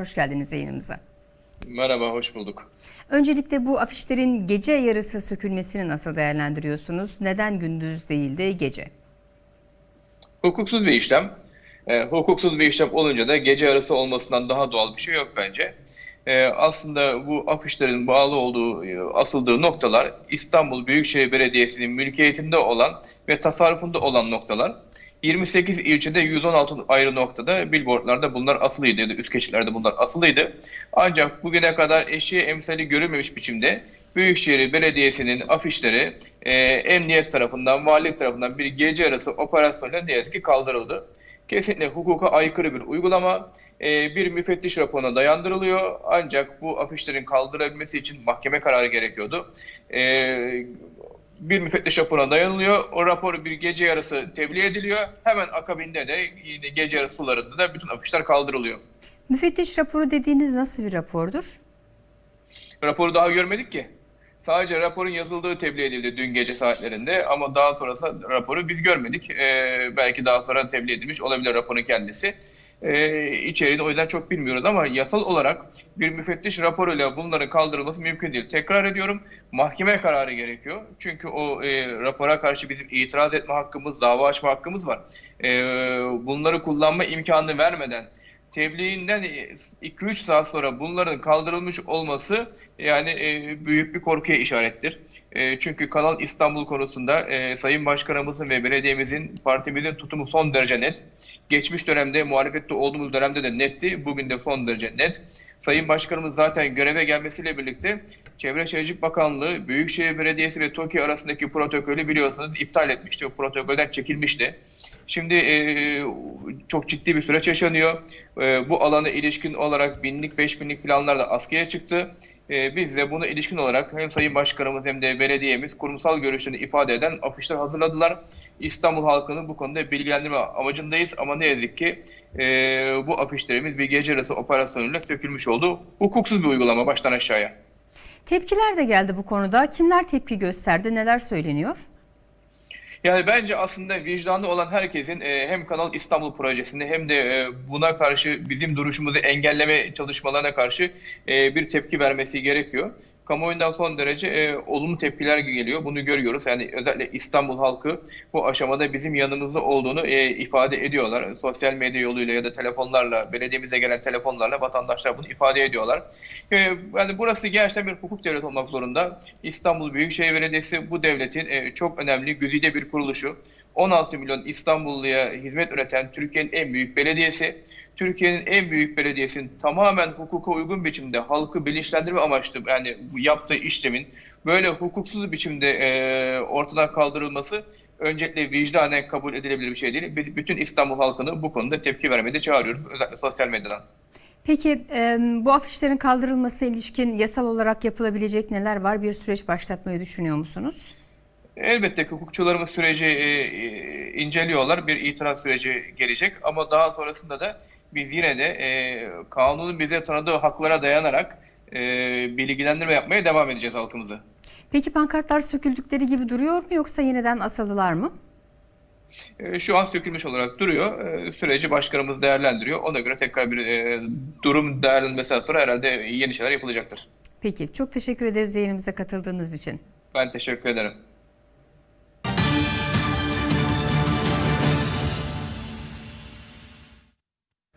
Hoş geldiniz yayınımıza. Merhaba, hoş bulduk. Öncelikle bu afişlerin gece yarısı sökülmesini nasıl değerlendiriyorsunuz? Neden gündüz değil de gece? Hukuksuz bir işlem. E, hukuksuz bir işlem olunca da gece arası olmasından daha doğal bir şey yok bence. E, aslında bu afişlerin bağlı olduğu, e, asıldığı noktalar İstanbul Büyükşehir Belediyesi'nin mülkiyetinde olan ve tasarrufunda olan noktalar. 28 ilçede 116 ayrı noktada billboardlarda bunlar asılıydı ya da üst geçitlerde bunlar asılıydı. Ancak bugüne kadar eşiğe emsali görülmemiş biçimde Büyükşehir Belediyesi'nin afişleri e, emniyet tarafından, valilik tarafından bir gece arası operasyonla ne yazık ki kaldırıldı. Kesinlikle hukuka aykırı bir uygulama. E, bir müfettiş raporuna dayandırılıyor. Ancak bu afişlerin kaldırılabilmesi için mahkeme kararı gerekiyordu. E, bir müfettiş raporuna dayanılıyor. O rapor bir gece yarısı tebliğ ediliyor. Hemen akabinde de yine gece yarısı sularında da bütün afişler kaldırılıyor. Müfettiş raporu dediğiniz nasıl bir rapordur? Raporu daha görmedik ki. Sadece raporun yazıldığı tebliğ edildi dün gece saatlerinde ama daha sonrası raporu biz görmedik. Ee, belki daha sonra tebliğ edilmiş olabilir raporun kendisi. Ee, içeriğini o yüzden çok bilmiyoruz ama yasal olarak bir müfettiş raporuyla bunların kaldırılması mümkün değil. Tekrar ediyorum mahkeme kararı gerekiyor. Çünkü o e, rapora karşı bizim itiraz etme hakkımız, dava açma hakkımız var. Ee, bunları kullanma imkanı vermeden tebliğinden 2-3 saat sonra bunların kaldırılmış olması yani e, büyük bir korkuya işarettir. E, çünkü Kanal İstanbul konusunda e, Sayın Başkanımızın ve belediyemizin, partimizin tutumu son derece net. Geçmiş dönemde muhalefette olduğumuz dönemde de netti. Bugün de son derece net. Sayın Başkanımız zaten göreve gelmesiyle birlikte Çevre Şehircilik Bakanlığı, Büyükşehir Belediyesi ve TOKİ arasındaki protokolü biliyorsunuz iptal etmişti. O protokolden çekilmişti. Şimdi e, çok ciddi bir süreç yaşanıyor. E, bu alana ilişkin olarak binlik, beş binlik planlar da askıya çıktı. E, biz de buna ilişkin olarak hem Sayın Başkanımız hem de belediyemiz kurumsal görüşlerini ifade eden afişler hazırladılar. İstanbul halkını bu konuda bilgilendirme amacındayız ama ne yazık ki e, bu afişlerimiz bir gece yarısı operasyonuyla dökülmüş oldu. Hukuksuz bir uygulama baştan aşağıya. Tepkiler de geldi bu konuda. Kimler tepki gösterdi? Neler söyleniyor? Yani bence aslında vicdanlı olan herkesin e, hem Kanal İstanbul projesinde hem de e, buna karşı bizim duruşumuzu engelleme çalışmalarına karşı e, bir tepki vermesi gerekiyor. Kamuoyundan son derece e, olumlu tepkiler geliyor. Bunu görüyoruz. Yani özellikle İstanbul halkı bu aşamada bizim yanımızda olduğunu e, ifade ediyorlar. Sosyal medya yoluyla ya da telefonlarla, belediyemize gelen telefonlarla vatandaşlar bunu ifade ediyorlar. E, yani burası gerçekten bir hukuk devleti olmak zorunda. İstanbul Büyükşehir Belediyesi bu devletin e, çok önemli, güzide bir kuruluşu. 16 milyon İstanbulluya hizmet üreten Türkiye'nin en büyük belediyesi. Türkiye'nin en büyük belediyesinin tamamen hukuka uygun biçimde halkı bilinçlendirme amaçlı yani bu yaptığı işlemin böyle hukuksuz biçimde e, ortadan kaldırılması öncelikle vicdanen kabul edilebilir bir şey değil. Biz bütün İstanbul halkını bu konuda tepki vermeye çağırıyoruz özellikle sosyal medyadan. Peki e, bu afişlerin kaldırılmasına ilişkin yasal olarak yapılabilecek neler var? Bir süreç başlatmayı düşünüyor musunuz? Elbette ki hukukçularımız süreci e, e, inceliyorlar. Bir itiraz süreci gelecek ama daha sonrasında da biz yine de e, kanunun bize tanıdığı haklara dayanarak e, bilgilendirme yapmaya devam edeceğiz halkımızı. Peki pankartlar söküldükleri gibi duruyor mu yoksa yeniden asılılar mı? E, şu an sökülmüş olarak duruyor. E, süreci başkanımız değerlendiriyor. Ona göre tekrar bir e, durum değerlendirmesinden sonra herhalde yeni şeyler yapılacaktır. Peki çok teşekkür ederiz yayınımıza katıldığınız için. Ben teşekkür ederim.